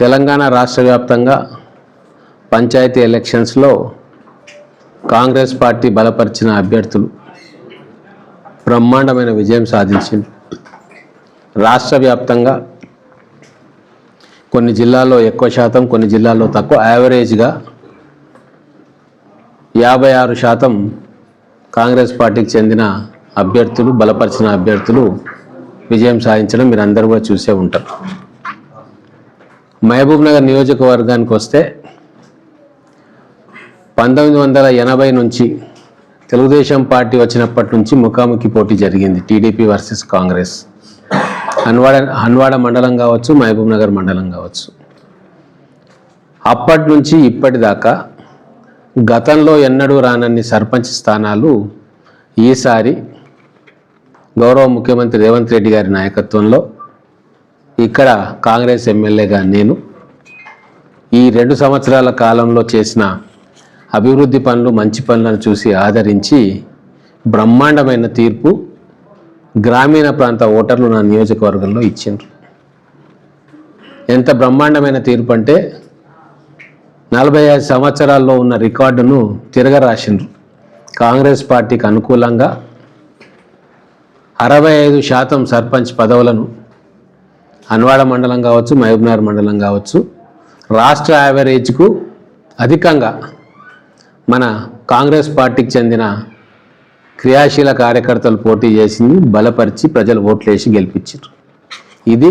తెలంగాణ రాష్ట్ర వ్యాప్తంగా పంచాయతీ ఎలక్షన్స్లో కాంగ్రెస్ పార్టీ బలపరిచిన అభ్యర్థులు బ్రహ్మాండమైన విజయం సాధించింది. రాష్ట్ర వ్యాప్తంగా కొన్ని జిల్లాల్లో ఎక్కువ శాతం కొన్ని జిల్లాల్లో తక్కువ. యావరేజ్గా యాభై ఆరు శాతం కాంగ్రెస్ పార్టీకి చెందిన అభ్యర్థులు బలపరిచిన అభ్యర్థులు విజయం సాధించడం మీరు అందరూ కూడా చూసే ఉంటారు. మహబూబ్ నగర్ నియోజకవర్గానికి వస్తే పంతొమ్మిది వందల ఎనభై నుంచి తెలుగుదేశం పార్టీ వచ్చినప్పటి నుంచి ముఖాముఖి పోటీ జరిగింది టీడీపీ వర్సెస్ కాంగ్రెస్. హన్వాడ హన్వాడ మండలం కావచ్చు మహబూబ్ నగర్ మండలం కావచ్చు. అప్పటి నుంచి ఇప్పటిదాకా గతంలో ఎన్నడూ రానన్ని సర్పంచ్ స్థానాలు ఈసారి గౌరవ ముఖ్యమంత్రి రేవంత్ రెడ్డి గారి నాయకత్వంలో ఇక్కడ కాంగ్రెస్ ఎమ్మెల్యేగా నేను ఈ రెండు సంవత్సరాల కాలంలో చేసిన అభివృద్ధి పనులు మంచి పనులను చూసి ఆదరించి బ్రహ్మాండమైన తీర్పు గ్రామీణ ప్రాంత ఓటర్లు నా నియోజకవర్గంలో ఇచ్చిండ్రు. ఎంత బ్రహ్మాండమైన తీర్పు అంటే నలభై ఐదు సంవత్సరాల్లో ఉన్న రికార్డును తిరగరాసిండ్రు. కాంగ్రెస్ పార్టీకి అనుకూలంగా అరవై ఐదు శాతం సర్పంచ్ పదవులను అన్వాడ మండలం కావచ్చు మహబూబ్నగర్ మండలం కావచ్చు రాష్ట్ర యావరేజ్కు అధికంగా మన కాంగ్రెస్ పార్టీకి చెందిన క్రియాశీల కార్యకర్తలు పోటీ చేసింది బలపరిచి ప్రజలు ఓట్లేసి గెలిపించారు. ఇది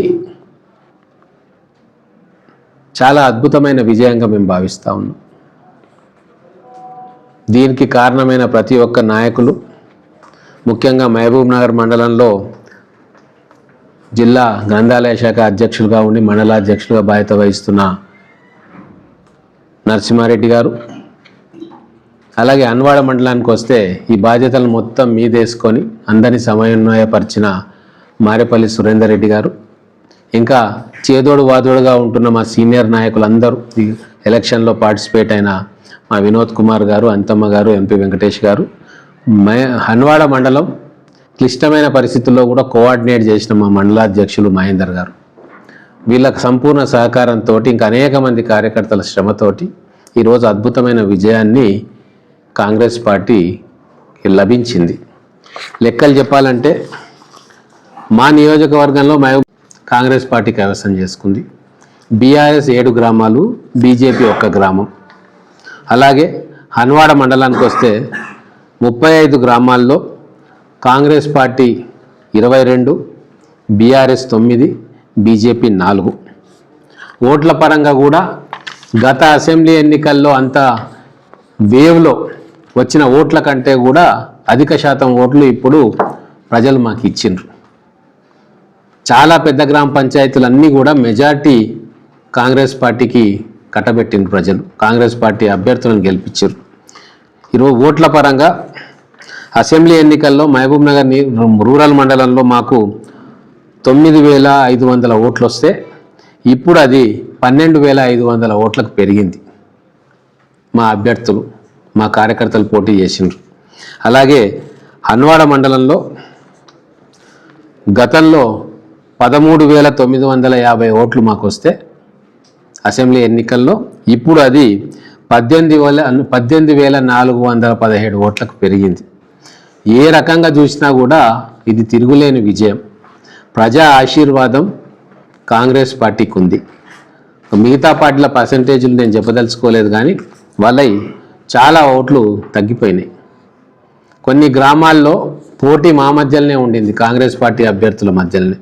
చాలా అద్భుతమైన విజయంగా మేము భావిస్తూ ఉన్నాం. దీనికి కారణమైన ప్రతి ఒక్క నాయకులు ముఖ్యంగా మహబూబ్ నగర్ మండలంలో జిల్లా గ్రంథాలయ శాఖ అధ్యక్షులుగా ఉండి మండలాధ్యక్షులుగా బాధ్యత వహిస్తున్న నరసింహారెడ్డి గారు. అలాగే అన్వాడ మండలానికి వస్తే ఈ బాధ్యతలు మొత్తం మీదేసుకొని అందరినీ సమన్వయపరిచిన మారేపల్లి సురేందర్ రెడ్డి గారు. ఇంకా చేదోడు వాదోడుగా ఉంటున్న మా సీనియర్ నాయకులందరూ ఈ ఎలక్షన్లో పార్టిసిపేట్ అయిన మా వినోద్ కుమార్ గారు అంతమ్మ గారు ఎంపీ వెంకటేష్ గారు. మే హన్వాడ మండలం క్లిష్టమైన పరిస్థితుల్లో కూడా కోఆర్డినేట్ చేసిన మా మండలాధ్యక్షులు మహేందర్ గారు. వీళ్ళకి సంపూర్ణ సహకారంతో ఇంకా అనేక మంది కార్యకర్తల శ్రమతోటి ఈరోజు అద్భుతమైన విజయాన్ని కాంగ్రెస్ పార్టీ లభించింది. లెక్కలు చెప్పాలంటే మా నియోజకవర్గంలో మా కాంగ్రెస్ పార్టీ కైవసం చేసుకుంది. బీఆర్ఎస్ ఏడు గ్రామాలు బీజేపీ ఒక్క గ్రామం. అలాగే హన్వాడ మండలానికి వస్తే ముప్పై ఐదు గ్రామాల్లో కాంగ్రెస్ పార్టీ ఇరవై రెండు బీఆర్ఎస్ తొమ్మిది బీజేపీ నాలుగు. ఓట్ల పరంగా కూడా గత అసెంబ్లీ ఎన్నికల్లో అంత వేవ్లో వచ్చిన ఓట్ల కంటే కూడా అధిక శాతం ఓట్లు ఇప్పుడు ప్రజలు మాకు ఇచ్చిండ్రు. చాలా పెద్ద గ్రామ పంచాయతీలన్నీ కూడా మెజార్టీ కాంగ్రెస్ పార్టీకి కట్టబెట్టిండ్రు ప్రజలు. కాంగ్రెస్ పార్టీ అభ్యర్థులను గెలిపించారు. ఈరోజు ఓట్ల పరంగా అసెంబ్లీ ఎన్నికల్లో మహబూబ్ నగర్ ని- రూరల్ మండలంలో మాకు తొమ్మిది వేల ఐదు వందల ఓట్లు వస్తే ఇప్పుడు అది పన్నెండు వేల ఐదు వందల ఓట్లకు పెరిగింది. మా అభ్యర్థులు మా కార్యకర్తలు పోటీ చేసిండ్రు. అలాగే హన్వాడ మండలంలో గతంలో పదమూడు వేల తొమ్మిది వందల యాభై ఓట్లు మాకు వస్తే అసెంబ్లీ ఎన్నికల్లో ఇప్పుడు అది పద్దెనిమిది వేల పద్దెనిమిది వేల నాలుగు వందల పదిహేడు ఓట్లకు పెరిగింది. ఏ రకంగా చూసినా కూడా ఇది తిరుగులేని విజయం. ప్రజా ఆశీర్వాదం కాంగ్రెస్ పార్టీకి ఉంది మిగతా పార్టీల పర్సంటేజీలు నేను చెప్పదలుచుకోలేదు కానీ వాళ్ళవి చాలా ఓట్లు తగ్గిపోయినాయి. కొన్ని గ్రామాల్లో పోటీ మా మధ్యలోనే ఉండింది కాంగ్రెస్ పార్టీ అభ్యర్థుల మధ్యలోనే.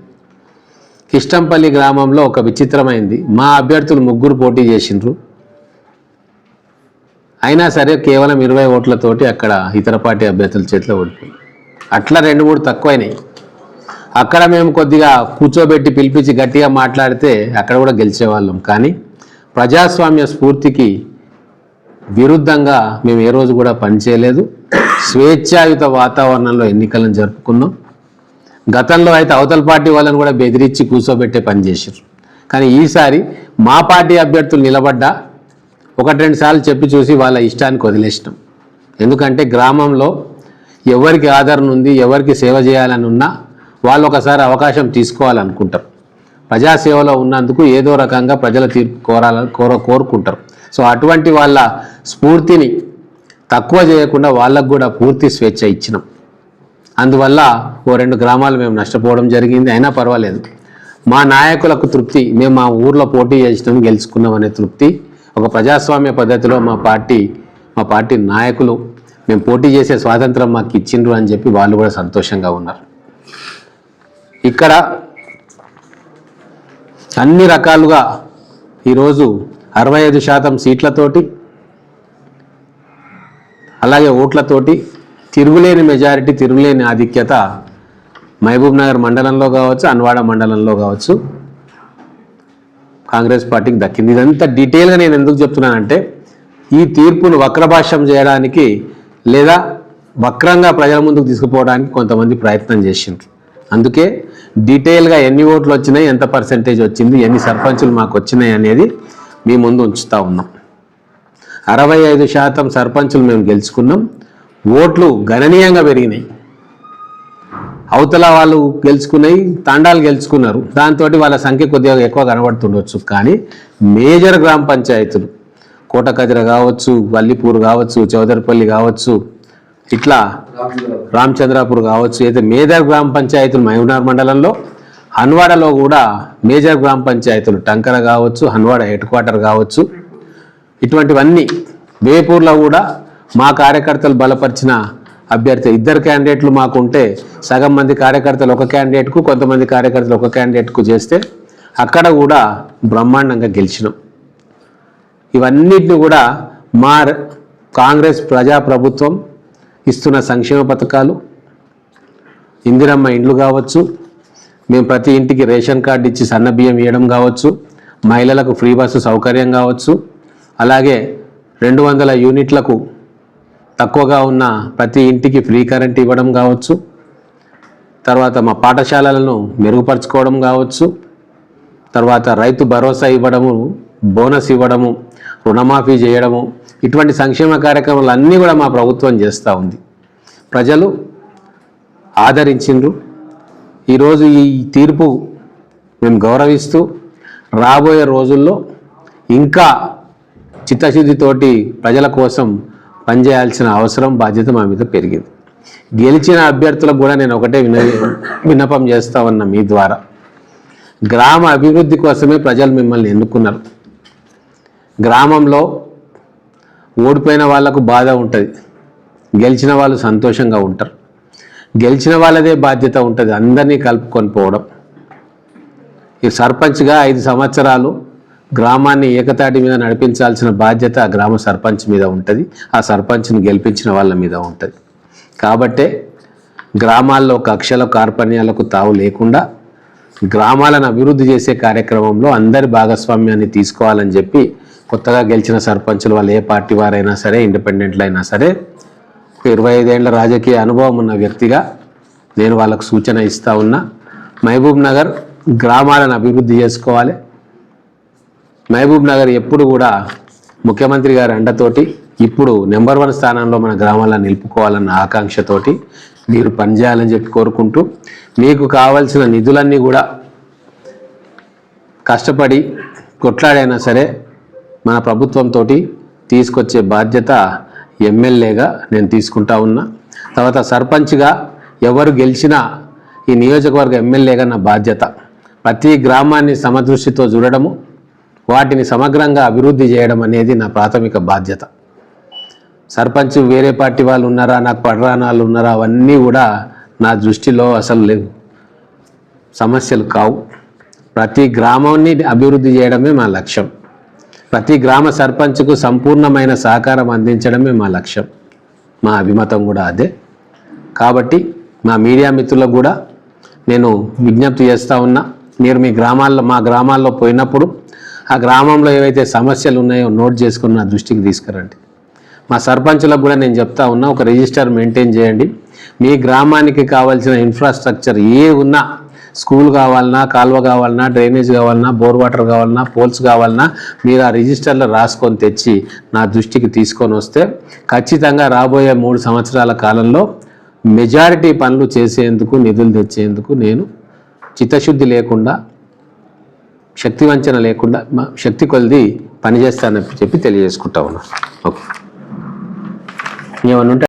కిష్టంపల్లి గ్రామంలో ఒక విచిత్రమైంది. మా అభ్యర్థులు ముగ్గురు పోటీ చేసిండ్రు. అయినా సరే కేవలం ఇరవై ఓట్లతోటి అక్కడ ఇతర పార్టీ అభ్యర్థుల చేతిలో ఓడిపోయింది. అట్లా రెండు మూడు తక్కువైనాయి. అక్కడ మేము కొద్దిగా కూర్చోబెట్టి పిలిపించి గట్టిగా మాట్లాడితే అక్కడ కూడా గెలిచేవాళ్ళం. కానీ ప్రజాస్వామ్య స్ఫూర్తికి విరుద్ధంగా మేము ఏ రోజు కూడా పనిచేయలేదు స్వేచ్ఛాయుత వాతావరణంలో ఎన్నికలను జరుపుకున్నాం. గతంలో అయితే అవతల పార్టీ వాళ్ళని కూడా బెదిరించి కూర్చోబెట్టే పనిచేశారు కానీ ఈసారి మా పార్టీ అభ్యర్థులు నిలబడ్డా ఒకటి రెండు సార్లు చెప్పి చూసి వాళ్ళ ఇష్టానికి వదిలేసినాం. ఎందుకంటే గ్రామంలో ఎవరికి ఆదరణ ఉంది ఎవరికి సేవ చేయాలని ఉన్నా వాళ్ళు ఒకసారి అవకాశం తీసుకోవాలనుకుంటారు. ప్రజాసేవలో ఉన్నందుకు ఏదో రకంగా ప్రజల తీర్పు కోరాలని కోర కోరుకుంటారు. సో అటువంటి వాళ్ళ స్ఫూర్తిని తక్కువ చేయకుండా వాళ్ళకు కూడా పూర్తి స్వేచ్ఛ ఇచ్చినాం. అందువల్ల ఓ రెండు గ్రామాలు మేము నష్టపోవడం జరిగింది. అయినా పర్వాలేదు. మా నాయకులకు తృప్తి మేము మా ఊర్లో పోటీ చేసినాం గెలుచుకున్నాం అనే తృప్తి. ఒక ప్రజాస్వామ్య పద్ధతిలో మా పార్టీ మా పార్టీ నాయకులు మేము పోటీ చేసే స్వాతంత్రం మాకు ఇచ్చిండ్రు అని చెప్పి వాళ్ళు కూడా సంతోషంగా ఉన్నారు. ఇక్కడ అన్ని రకాలుగా ఈరోజు అరవై ఐదు శాతం సీట్లతోటి అలాగే ఓట్లతోటి తిరుగులేని మెజారిటీ తిరుగులేని ఆధిక్యత మహబూబ్ నగర్ మండలంలో కావచ్చు అన్వాడ మండలంలో కావచ్చు. కాంగ్రెస్ పార్టీకి దక్కింది. ఇదంతా డీటెయిల్గా నేను ఎందుకు చెప్తున్నానంటే ఈ తీర్పును వక్రభాష్యం చేయడానికి లేదా వక్రంగా ప్రజల ముందుకు తీసుకుపోవడానికి కొంతమంది ప్రయత్నం చేసిండ్రు. అందుకే డీటెయిల్గా ఎన్ని ఓట్లు వచ్చినాయి ఎంత పర్సెంటేజ్ వచ్చింది ఎన్ని సర్పంచులు మాకు వచ్చినాయి అనేది మీ ముందు ఉంచుతా ఉన్నాం. అరవై ఐదు శాతం సర్పంచులు మేము గెలుచుకున్నాం. ఓట్లు గణనీయంగా పెరిగినాయి. అవతల వాళ్ళు గెలుచుకున్నాయి తాండాలు గెలుచుకున్నారు. దాంతో వాళ్ళ సంఖ్య కొద్దిగా ఎక్కువ కనబడుతుండొచ్చు. కానీ మేజర్ గ్రామ పంచాయతీలు కోటకజర కావచ్చు వల్లిపూర్ కావచ్చు చౌదరిపల్లి కావచ్చు ఇట్లా రామచంద్రాపూర్ కావచ్చు అయితే మేజర్ గ్రామ పంచాయతీలు మహబూబ్నగర్ మండలంలో హన్వాడలో కూడా మేజర్ గ్రామ పంచాయతీలు టంకర కావచ్చు హన్వాడ హెడ్ క్వార్టర్ కావచ్చు ఇటువంటివన్నీ వేపూర్లో కూడా మా కార్యకర్తలు బలపరిచిన అభ్యర్థి ఇద్దరు క్యాండిడేట్లు మాకుంటే సగం మంది కార్యకర్తలు ఒక క్యాండిడేట్కు కొంతమంది కార్యకర్తలు ఒక క్యాండిడేట్కు చేస్తే అక్కడ కూడా బ్రహ్మాండంగా గెలిచినాం. ఇవన్నిటిని కూడా మా కాంగ్రెస్ ప్రజాప్రభుత్వం ఇస్తున్న సంక్షేమ పథకాలు ఇందిరమ్మ ఇండ్లు కావచ్చు మేము ప్రతి ఇంటికి రేషన్ కార్డు ఇచ్చి సన్న బియ్యం ఇవ్వడం కావచ్చు మహిళలకు ఫ్రీ బస్సు సౌకర్యం కావచ్చు అలాగే రెండు వందల యూనిట్లకు తక్కువగా ఉన్న ప్రతి ఇంటికి ఫ్రీ కరెంట్ ఇవ్వడం కావచ్చు. తర్వాత మా పాఠశాలలను మెరుగుపరచుకోవడం కావచ్చు. తర్వాత రైతు భరోసా ఇవ్వడము బోనస్ ఇవ్వడము రుణమాఫీ చేయడము ఇటువంటి సంక్షేమ కార్యక్రమాలు అన్నీ కూడా మా ప్రభుత్వం చేస్తూ ఉంది. ప్రజలు ఆదరించిండ్రు. ఈరోజు ఈ తీర్పు మేము గౌరవిస్తూ రాబోయే రోజుల్లో ఇంకా చిత్తశుద్ధితోటి ప్రజల కోసం పనిచేయాల్సిన అవసరం బాధ్యత మా మీద పెరిగింది. గెలిచిన అభ్యర్థులకు కూడా నేను ఒకటే విన విన్నపం చేస్తా ఉన్నా మీ ద్వారా. గ్రామ అభివృద్ధి కోసమే ప్రజలు మిమ్మల్ని ఎన్నుకున్నారు. గ్రామంలో ఓడిపోయిన వాళ్ళకు బాధ ఉంటుంది. గెలిచిన వాళ్ళు సంతోషంగా ఉంటారు. గెలిచిన వాళ్ళదే బాధ్యత ఉంటుంది. అందరినీ కలుపుకొని పోవడం. ఈ సర్పంచ్గా ఐదు సంవత్సరాలు గ్రామాన్ని ఏకతాటి మీద నడిపించాల్సిన బాధ్యత ఆ గ్రామ సర్పంచ్ మీద ఉంటుంది. ఆ సర్పంచ్ని గెలిపించిన వాళ్ళ మీద ఉంటుంది. కాబట్టే గ్రామాల్లో కక్షల కార్పణ్యాలకు తావు లేకుండా గ్రామాలను అభివృద్ధి చేసే కార్యక్రమంలో అందరి భాగస్వామ్యాన్ని తీసుకోవాలని చెప్పి కొత్తగా గెలిచిన సర్పంచులు వాళ్ళు ఏ పార్టీ వారైనా సరే ఇండిపెండెంట్లు అయినా సరే ఒక ఇరవై ఐదేళ్ళ రాజకీయ అనుభవం ఉన్న వ్యక్తిగా నేను వాళ్ళకు సూచన ఇస్తా ఉన్నా. మహబూబ్ నగర్ గ్రామాలను అభివృద్ధి చేసుకోవాలి. మహబూబ్ నగర్ ఎప్పుడు కూడా ముఖ్యమంత్రి గారి అండతోటి ఇప్పుడు నెంబర్ వన్ స్థానంలో మన గ్రామాలను నిలుపుకోవాలన్న ఆకాంక్షతోటి మీరు పనిచేయాలని చెప్పి కోరుకుంటూ మీకు కావాల్సిన నిధులన్నీ కూడా కష్టపడి కొట్లాడైనా సరే మన ప్రభుత్వంతో తీసుకొచ్చే బాధ్యత ఎమ్మెల్యేగా నేను తీసుకుంటా ఉన్నా. తర్వాత సర్పంచ్గా ఎవరు గెలిచినా ఈ నియోజకవర్గ ఎమ్మెల్యేగా నా బాధ్యత. ప్రతి గ్రామాన్ని సమదృష్టితో చూడడము వాటిని సమగ్రంగా అభివృద్ధి చేయడం అనేది నా ప్రాథమిక బాధ్యత. సర్పంచ్ వేరే పార్టీ వాళ్ళు ఉన్నారా నాకు పడరానాలు ఉన్నారా అవన్నీ కూడా నా దృష్టిలో అసలు లేవు. సమస్యలు కావు. ప్రతి గ్రామాన్ని అభివృద్ధి చేయడమే మా లక్ష్యం. ప్రతి గ్రామ సర్పంచ్కు సంపూర్ణమైన సహకారం అందించడమే మా లక్ష్యం. మా అభిమతం కూడా అదే. కాబట్టి మా మీడియా మిత్రులకు కూడా నేను విజ్ఞప్తి చేస్తూ ఉన్నా మీరు మీ గ్రామాల్లో మా గ్రామాల్లో పోయినప్పుడు ఆ గ్రామంలో ఏవైతే సమస్యలు ఉన్నాయో నోట్ చేసుకుని నా దృష్టికి తీసుకురండి. మా సర్పంచులకు కూడా నేను చెప్తా ఉన్నా ఒక రిజిస్టర్ మెయింటైన్ చేయండి. మీ గ్రామానికి కావాల్సిన ఇన్ఫ్రాస్ట్రక్చర్ ఏ ఉన్నా స్కూల్ కావాలన్నా కాలువ కావాలన్నా డ్రైనేజ్ కావాలన్నా బోర్ వాటర్ కావాలన్నా పోల్స్ కావాలన్నా మీరు ఆ రిజిస్టర్లో రాసుకొని తెచ్చి నా దృష్టికి తీసుకొని వస్తే ఖచ్చితంగా రాబోయే మూడు సంవత్సరాల కాలంలో మెజారిటీ పనులు చేసేందుకు నిధులు తెచ్చేందుకు నేను చిత్తశుద్ధి లేకుండా శక్తి వంచన లేకుండా మా శక్తి కొలిది పనిచేస్తానని చెప్పి తెలియజేసుకుంటా ఉన్నాను ఓకే. ఏమన్నా ఉంటే